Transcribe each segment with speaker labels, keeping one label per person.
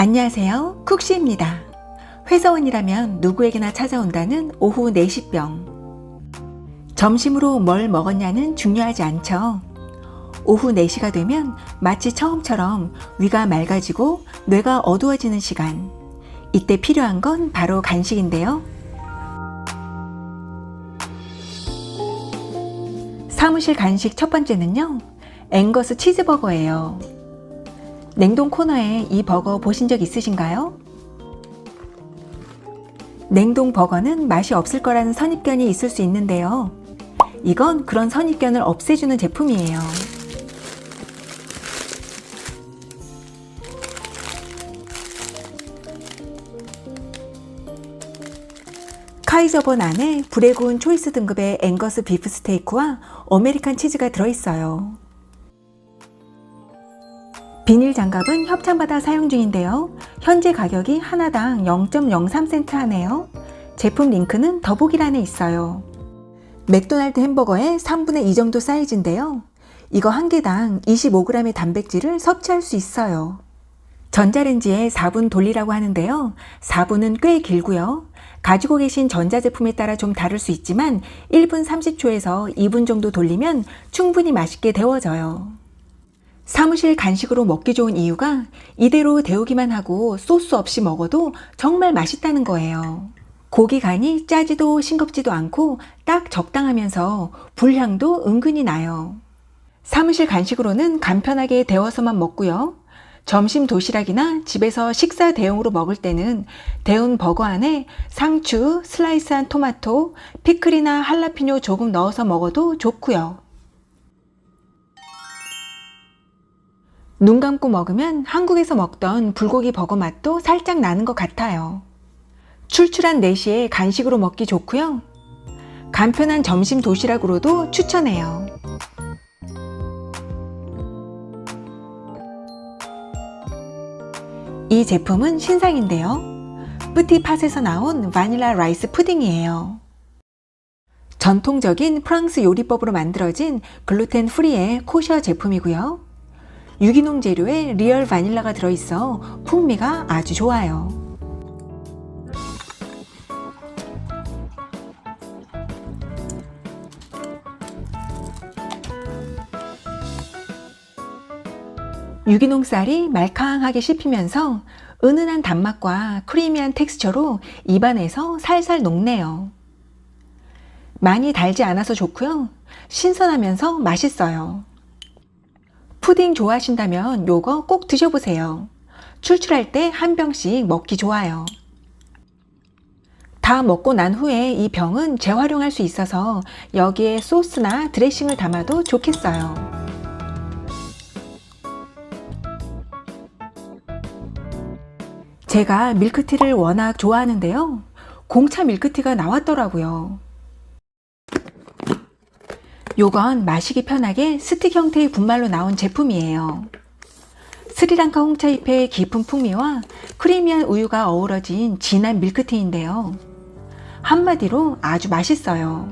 Speaker 1: 안녕하세요. 쿡시입니다. 회사원이라면 누구에게나 찾아온다는 오후 4시 병. 점심으로 뭘 먹었냐는 중요하지 않죠. 오후 4시가 되면 마치 처음처럼 위가 맑아지고 뇌가 어두워지는 시간. 이때 필요한 건 바로 간식인데요. 사무실 간식 첫 번째는요. 앵거스 치즈버거예요. 냉동 코너에 이 버거 보신 적 있으신가요? 냉동 버거는 맛이 없을 거라는 선입견이 있을 수 있는데요. 이건 그런 선입견을 없애주는 제품이에요. 카이저번 안에 불에 구운 초이스 등급의 앵거스 비프 스테이크와 아메리칸 치즈가 들어있어요. 비닐 장갑은 협찬받아 사용 중인데요. 현재 가격이 하나당 0.03센트 하네요. 제품 링크는 더보기란에 있어요. 맥도날드 햄버거의 3분의 2 정도 사이즈인데요. 이거 한 개당 25g의 단백질을 섭취할 수 있어요. 전자레인지에 4분 돌리라고 하는데요. 4분은 꽤 길고요. 가지고 계신 전자제품에 따라 좀 다를 수 있지만 1분 30초에서 2분 정도 돌리면 충분히 맛있게 데워져요. 사무실 간식으로 먹기 좋은 이유가 이대로 데우기만 하고 소스 없이 먹어도 정말 맛있다는 거예요. 고기 간이 짜지도 싱겁지도 않고 딱 적당하면서 불향도 은근히 나요. 사무실 간식으로는 간편하게 데워서만 먹고요. 점심 도시락이나 집에서 식사 대용으로 먹을 때는 데운 버거 안에 상추, 슬라이스한 토마토, 피클이나 할라피뇨 조금 넣어서 먹어도 좋고요. 눈 감고 먹으면 한국에서 먹던 불고기 버거 맛도 살짝 나는 것 같아요. 출출한 4시에 간식으로 먹기 좋고요. 간편한 점심 도시락으로도 추천해요. 이 제품은 신상인데요. 뿌티팟에서 나온 바닐라 라이스 푸딩이에요. 전통적인 프랑스 요리법으로 만들어진 글루텐 프리의 코셔 제품이고요. 유기농 재료에 리얼 바닐라가 들어있어 풍미가 아주 좋아요. 유기농 쌀이 말캉하게 씹히면서 은은한 단맛과 크리미한 텍스처로 입안에서 살살 녹네요. 많이 달지 않아서 좋고요. 신선하면서 맛있어요. 푸딩 좋아하신다면 요거 꼭 드셔보세요. 출출할 때 한 병씩 먹기 좋아요. 다 먹고 난 후에 이 병은 재활용할 수 있어서 여기에 소스나 드레싱을 담아도 좋겠어요. 제가 밀크티를 워낙 좋아하는데요. 공차 밀크티가 나왔더라고요. 요건 마시기 편하게 스틱 형태의 분말로 나온 제품이에요. 스리랑카 홍차잎의 깊은 풍미와 크리미한 우유가 어우러진 진한 밀크티인데요. 한마디로 아주 맛있어요.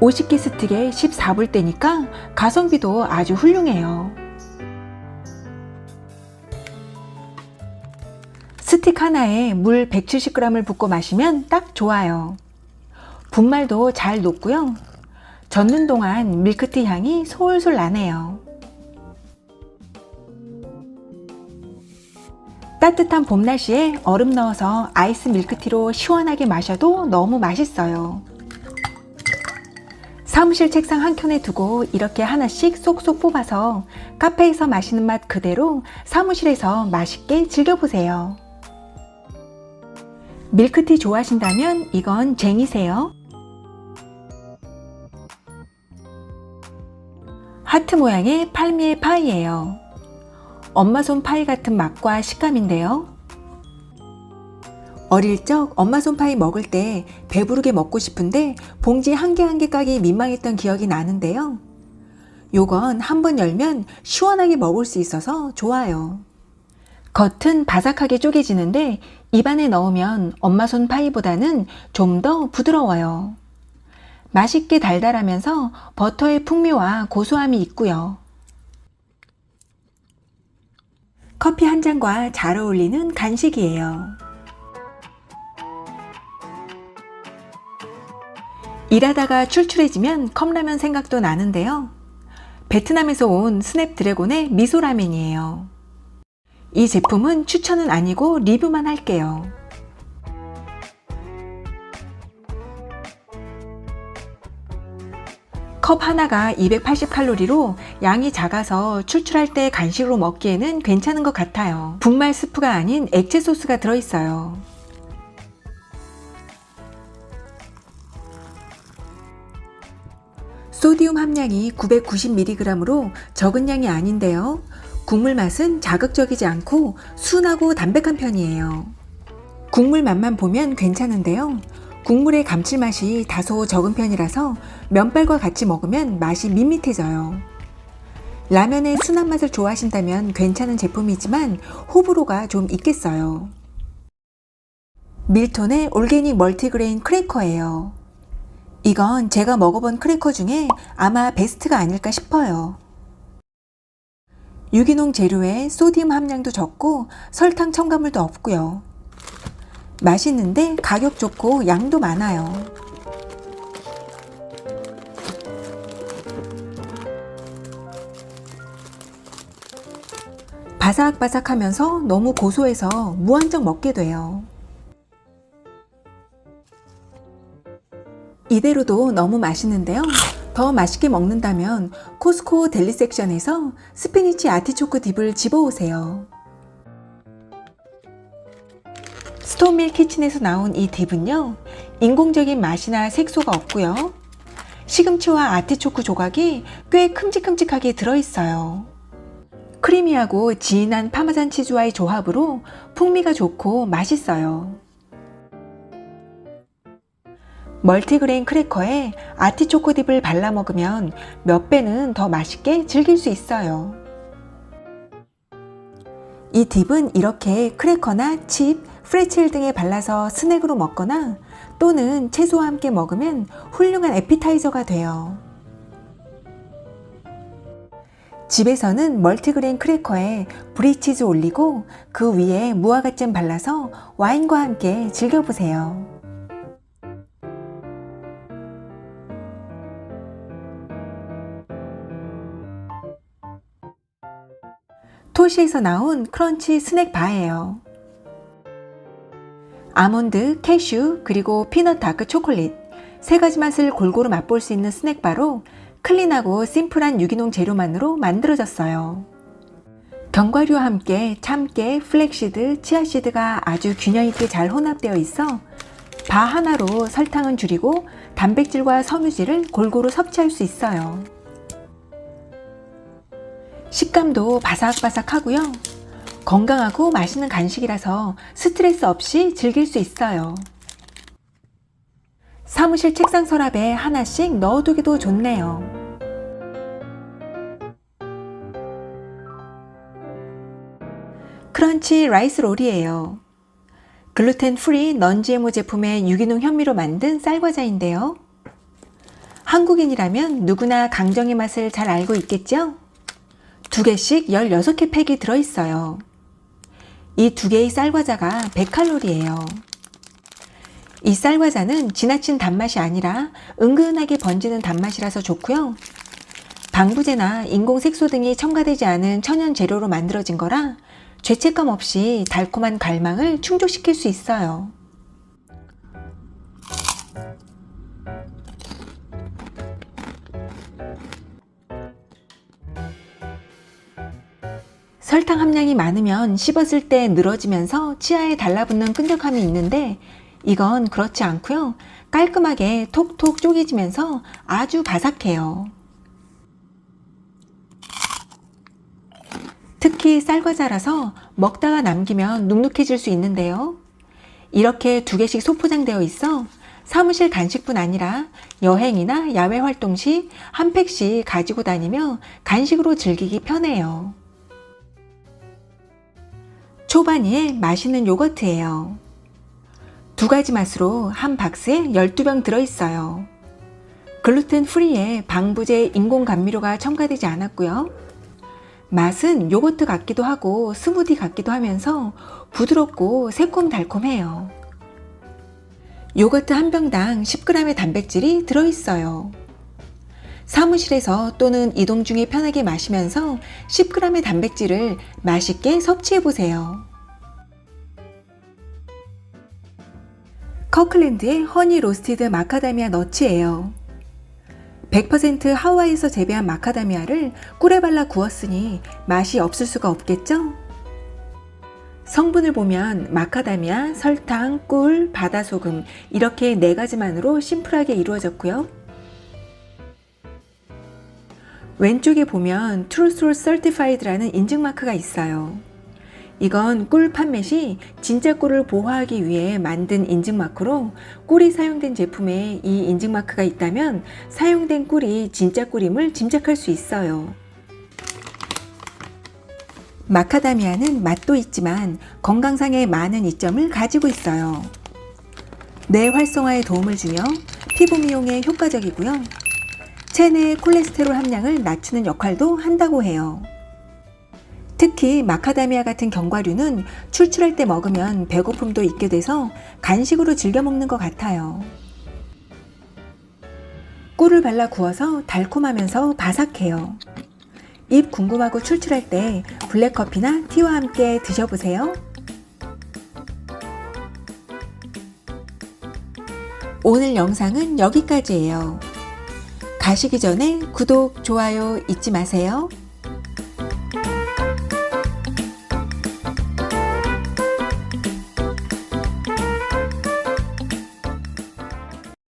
Speaker 1: (50개) 스틱에 (14불)대니까 가성비도 아주 훌륭해요. 스틱 하나에 물 170g을 붓고 마시면 딱 좋아요. 분말도 잘 녹고요. 젓는 동안 밀크티 향이 솔솔 나네요. 따뜻한 봄 날씨에 얼음 넣어서 아이스 밀크티로 시원하게 마셔도 너무 맛있어요. 사무실 책상 한 켠에 두고 이렇게 하나씩 쏙쏙 뽑아서 카페에서 마시는 맛 그대로 사무실에서 맛있게 즐겨보세요. 밀크티 좋아하신다면 이건 쟁이세요. 하트 모양의 팔미의 파이예요. 엄마 손 파이 같은 맛과 식감인데요. 어릴 적 엄마 손 파이 먹을 때 배부르게 먹고 싶은데 봉지 한 개 한 개 까기 민망했던 기억이 나는데요. 요건 한 번 열면 시원하게 먹을 수 있어서 좋아요. 겉은 바삭하게 쪼개지는데 입안에 넣으면 엄마 손 파이보다는 좀 더 부드러워요. 맛있게 달달하면서 버터의 풍미와 고소함이 있고요. 커피 한 잔과 잘 어울리는 간식이에요. 일하다가 출출해지면 컵라면 생각도 나는데요. 베트남에서 온 스냅드래곤의 미소라면이에요. 이 제품은 추천은 아니고 리뷰만 할게요. 컵 하나가 280칼로리로 양이 작아서 출출할 때 간식으로 먹기에는 괜찮은 것 같아요. 분말 스프가 아닌 액체 소스가 들어있어요. 소디움 함량이 990mg으로 적은 양이 아닌데요. 국물 맛은 자극적이지 않고 순하고 담백한 편이에요. 국물 맛만 보면 괜찮은데요. 국물의 감칠맛이 다소 적은 편이라서 면발과 같이 먹으면 맛이 밋밋해져요. 라면의 순한 맛을 좋아하신다면 괜찮은 제품이지만 호불호가 좀 있겠어요. 밀톤의 올게닉 멀티그레인 크래커예요. 이건 제가 먹어본 크래커 중에 아마 베스트가 아닐까 싶어요. 유기농 재료에 소디움 함량도 적고 설탕 첨가물도 없고요. 맛있는데 가격 좋고 양도 많아요. 바삭바삭하면서 너무 고소해서 무한정 먹게 돼요. 이대로도 너무 맛있는데요. 더 맛있게 먹는다면 코스코 델리 섹션에서 스피니치 아티초크 딥을 집어오세요. 스톤밀 키친에서 나온 이 딥은요, 인공적인 맛이나 색소가 없고요. 시금치와 아티초크 조각이 꽤 큼직큼직하게 들어있어요. 크리미하고 진한 파마산 치즈와의 조합으로 풍미가 좋고 맛있어요. 멀티그레인 크래커에 아티초코 딥을 발라 먹으면 몇 배는 더 맛있게 즐길 수 있어요. 이 딥은 이렇게 크래커나 칩, 프레첼 등에 발라서 스낵으로 먹거나 또는 채소와 함께 먹으면 훌륭한 에피타이저가 돼요. 집에서는 멀티그레인 크래커에 브리치즈 올리고 그 위에 무화과잼 발라서 와인과 함께 즐겨보세요. 토시에서 나온 크런치 스낵 바예요. 아몬드, 캐슈, 그리고 피넛 다크 초콜릿 세 가지 맛을 골고루 맛볼 수 있는 스낵 바로 클린하고 심플한 유기농 재료만으로 만들어졌어요. 견과류와 함께 참깨, 플렉시드, 치아시드가 아주 균형 있게 잘 혼합되어 있어 바 하나로 설탕은 줄이고 단백질과 섬유질을 골고루 섭취할 수 있어요. 식감도 바삭바삭하고요. 건강하고 맛있는 간식이라서 스트레스 없이 즐길 수 있어요. 사무실 책상 서랍에 하나씩 넣어두기도 좋네요. 크런치 라이스 롤이에요. 글루텐 프리 넌 GMO 제품의 유기농 현미로 만든 쌀과자인데요. 한국인이라면 누구나 강정의 맛을 잘 알고 있겠죠? 두 개씩 16개 팩이 들어있어요. 이 두 개의 쌀과자가 100칼로리예요. 이 쌀과자는 지나친 단맛이 아니라 은근하게 번지는 단맛이라서 좋고요. 방부제나 인공 색소 등이 첨가되지 않은 천연 재료로 만들어진 거라 죄책감 없이 달콤한 갈망을 충족시킬 수 있어요. 설탕 함량이 많으면 씹었을 때 늘어지면서 치아에 달라붙는 끈적함이 있는데 이건 그렇지 않고요. 깔끔하게 톡톡 쪼개지면서 아주 바삭해요. 특히 쌀과자라서 먹다가 남기면 눅눅해질 수 있는데요. 이렇게 두 개씩 소포장되어 있어 사무실 간식뿐 아니라 여행이나 야외 활동 시 한 팩씩 가지고 다니며 간식으로 즐기기 편해요. 초바니의 맛있는 요거트예요. 두 가지 맛으로 한 박스에 12병 들어있어요. 글루텐 프리에 방부제 인공 감미료가 첨가되지 않았고요. 맛은 요거트 같기도 하고 스무디 같기도 하면서 부드럽고 새콤달콤해요. 요거트 한 병당 10g의 단백질이 들어있어요. 사무실에서 또는 이동 중에 편하게 마시면서 10g의 단백질을 맛있게 섭취해 보세요. 커클랜드의 허니 로스티드 마카다미아 너츠예요. 100% 하와이에서 재배한 마카다미아를 꿀에 발라 구웠으니 맛이 없을 수가 없겠죠? 성분을 보면 마카다미아, 설탕, 꿀, 바다소금 이렇게 네 가지만으로 심플하게 이루어졌고요. 왼쪽에 보면 트루스로 설티파이드라는 인증 마크가 있어요. 이건 꿀 판매 시 진짜 꿀을 보호하기 위해 만든 인증 마크로 꿀이 사용된 제품에 이 인증 마크가 있다면 사용된 꿀이 진짜 꿀임을 짐작할 수 있어요. 마카다미아는 맛도 있지만 건강상의 많은 이점을 가지고 있어요. 뇌 활성화에 도움을 주며 피부 미용에 효과적이고요. 체내 콜레스테롤 함량을 낮추는 역할도 한다고 해요. 특히 마카다미아 같은 견과류는 출출할 때 먹으면 배고픔도 있게 돼서 간식으로 즐겨 먹는 것 같아요. 꿀을 발라 구워서 달콤하면서 바삭해요. 입 궁금하고 출출할 때 블랙커피나 티와 함께 드셔보세요. 오늘 영상은 여기까지예요. 가시기 전에 구독, 좋아요 잊지 마세요.